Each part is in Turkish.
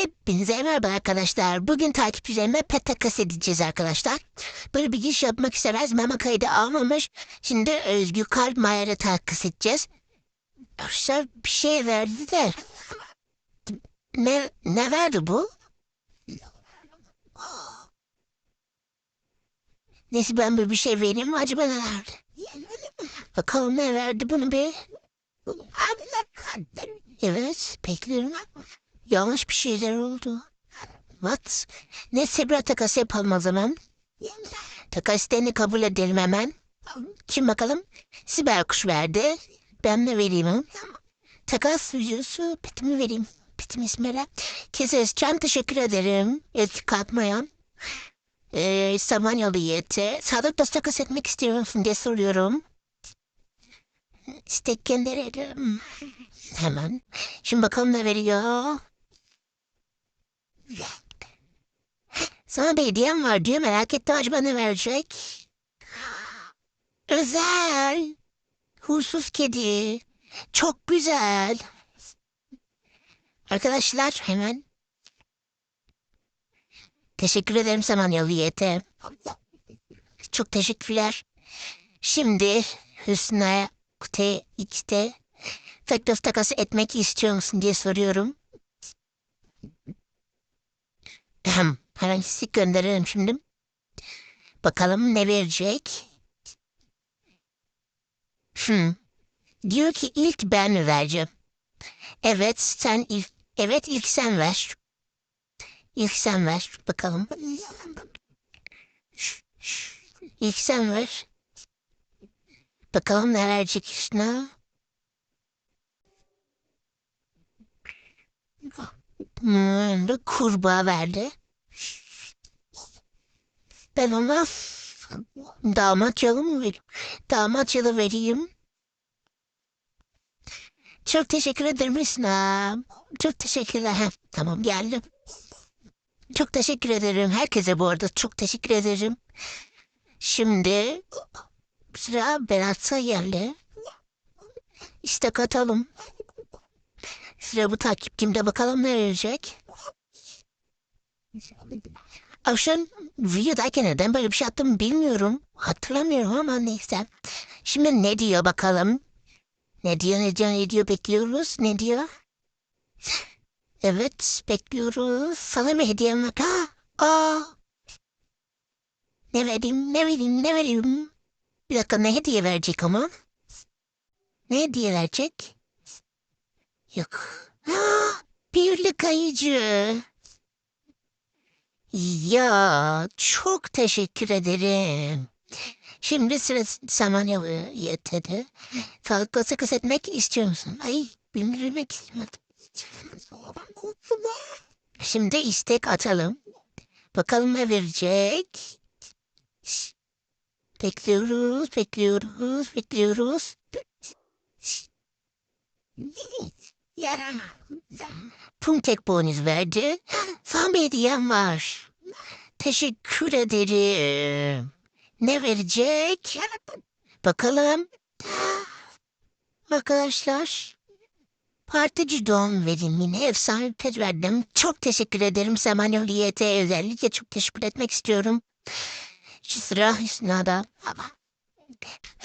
Hepinize merhaba arkadaşlar. Bugün takipçilerime pet takas edeceğiz arkadaşlar. Böyle bir giriş yapmak istemez. Mama kaydı almamış. Şimdi Özgür Kalp Mayar'a takas edeceğiz. Arkadaşlar bir şey verdi de. Ne, ne verdi bu? Neyse ben böyle bir şey vereyim mi? Acaba ne verdi? Bakalım ne verdi bunu bir. Evet bekliyorum. Yanlış bir şeyler oldu. What? Neyse bir takas yapalım o zaman. Takas isteğini kabul edelim hemen. Kim bakalım? Siber kuş verdi. Ben de vereyim? Takas videosu petimi vereyim. Petim İsmail'e. Keseriz. Çok teşekkür ederim. Etki katmayan. Ee, Samanyalı yeti. Sadık dost takas etmek istiyor musun diye soruyorum. İstek gönderelim. Hemen. Şimdi bakalım ne veriyor. Sana bir hediyem var diyor. Merak ettim acaba ne verecek? Özel. Huysuz kedi. Çok güzel. Arkadaşlar hemen. Teşekkür ederim Samanyalı Yiğit'e. Çok teşekkürler. Şimdi Hüsnü TX'te Faktöz takası etmek istiyor musun diye soruyorum. Ahem, Hemen sizi gönderirim şimdi. Bakalım ne verecek. Hmm. Diyor ki ilk ben vereceğim. Evet sen ilk, evet ilk sen ver. İlk sen ver bakalım. İlk sen ver. Bakalım ne verecek üstüne. Hmm, kurbağa verdi. Ben ona damat mı vereyim? Damat yalı vereyim. Çok teşekkür ederim Hüsnü. Çok teşekkürler. Heh, tamam geldim. Çok teşekkür ederim. Herkese bu arada çok teşekkür ederim. Şimdi sıra Berat Sayer'le. İstek atalım. Sıra bu takipçimde bakalım ne verecek. Akşam videodayken neden böyle bir şey attım bilmiyorum. Hatırlamıyorum ama neyse. Şimdi ne diyor bakalım. Ne diyor ne diyor ne diyor bekliyoruz. Ne diyor? Evet bekliyoruz. Sana bir hediyem var. Ha? Aa. Ne vereyim ne vereyim ne vereyim. Bir dakika ne hediye verecek ama? Ne hediye verecek? Yok. Ha, birlik ayıcı. Ya çok teşekkür ederim. Şimdi sıra Samanyalı yetedi. Sağlıklı sakız etmek istiyor musun? Ay bildirmek istemedim. Şimdi istek atalım. Bakalım ne verecek? Bekliyoruz, bekliyoruz, bekliyoruz. Yaramaz. Puntek bonus verdi. Sana bir hediyem var. Teşekkür ederim. Ne verecek? Bakalım. Arkadaşlar. Partici doğum verimine efsane pet. Çok teşekkür ederim Samanyolu YT özellikle çok teşekkür etmek istiyorum. Şu sıra Hüsna'da.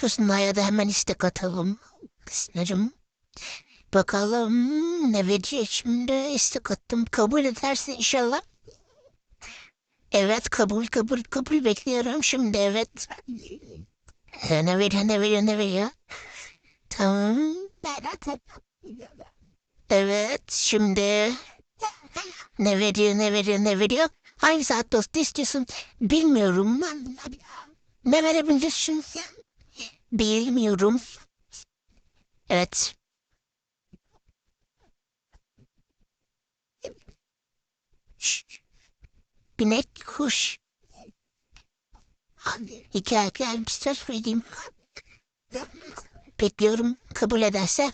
Hüsna'ya da hemen istek atalım. Hüsna'cığım. Bakalım ne verecek şimdi istek attım. Kabul edersin inşallah. Evet kabul kabul kabul bekliyorum şimdi evet. Ee, ne veriyor ne veriyor ne veriyor? Tamam. Evet şimdi ne veriyor ne veriyor ne veriyor? Hangi saat dostu istiyorsun? Bilmiyorum. Ne verebilirsin? Bilmiyorum. Evet. Binek kuş. Hikaye söz vereyim. Bekliyorum kabul ederse.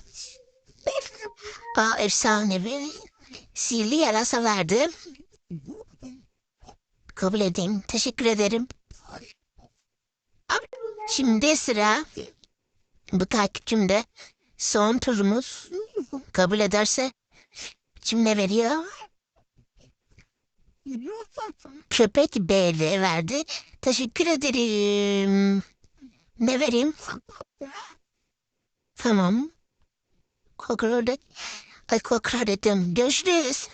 Aa efsanevi. Sihirli yarasa verdi. Kabul edeyim. Teşekkür ederim. Şimdi sıra bu takipçimde son turumuz kabul ederse şimdi ne veriyor? Köpek B'de verdi. Teşekkür ederim. Ne vereyim? Tamam. Kokrodet. Ay kokrodetim. Görüşürüz.